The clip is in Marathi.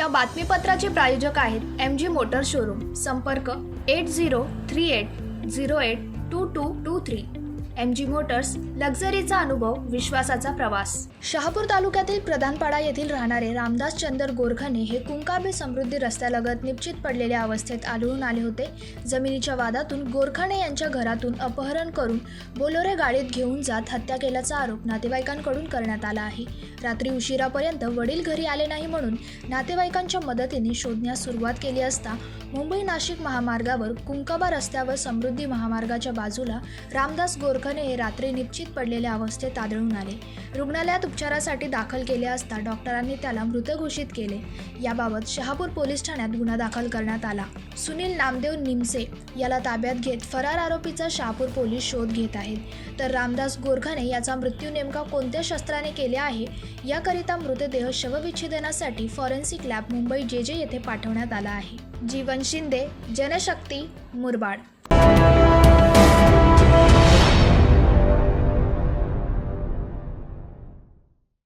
या बातमीपत्राचे प्रायोजक आहेत एम जी मोटर शोरूम. संपर्क eight zero three eight zero eight two two two three. M G motors लक्झरीचा अनुभव विश्वासाचा प्रवास. शहापूर तालुक्यातील प्रधानपाडा येथील राहणारे रामदास चंदर गोरखने हे कुंकाबे समृद्धी रस्त्यालगत निश्चित पडलेल्या अवस्थेत आढळून आले होते. जमिनीच्या वादातून गोरखाने यांच्या घरातून अपहरण करून बोलोरे गाडीत घेऊन जात हत्या केल्याचा आरोप नातेवाईकांकडून करण्यात आला आहे. रात्री उशिरापर्यंत वडील घरी आले नाही म्हणून नातेवाईकांच्या मदतीने शोधण्यास सुरुवात केली असता मुंबई नाशिक महामार्गावर कुंकाबा रस्त्यावर समृद्धी महामार्गाच्या बाजूला रामदास गोरखने हे रात्री निश्चित पडलेल्या अवस्थेत आढळून आले. रुग्णालयात उपचारासाठी दाखल केले असता डॉक्टरांनी त्याला मृत घोषित केले. याबाबत शहापूर पोलीस ठाण्यात गुन्हा दाखल करण्यात आला. सुनील नामदेव निमसे याला ताब्यात घेत फरार आरोपीचा शहापूर पोलीस शोध घेत आहेत. तर रामदास गोरखाने याचा मृत्यू नेमका कोणत्या शस्त्राने केले आहे? याकरिता मृतदेह शवविच्छेदनासाठी फॉरेन्सिक लॅब मुंबई जे जे येथे पाठवण्यात आला आहे. जीवन शिंदे जनशक्ती मुरबाड.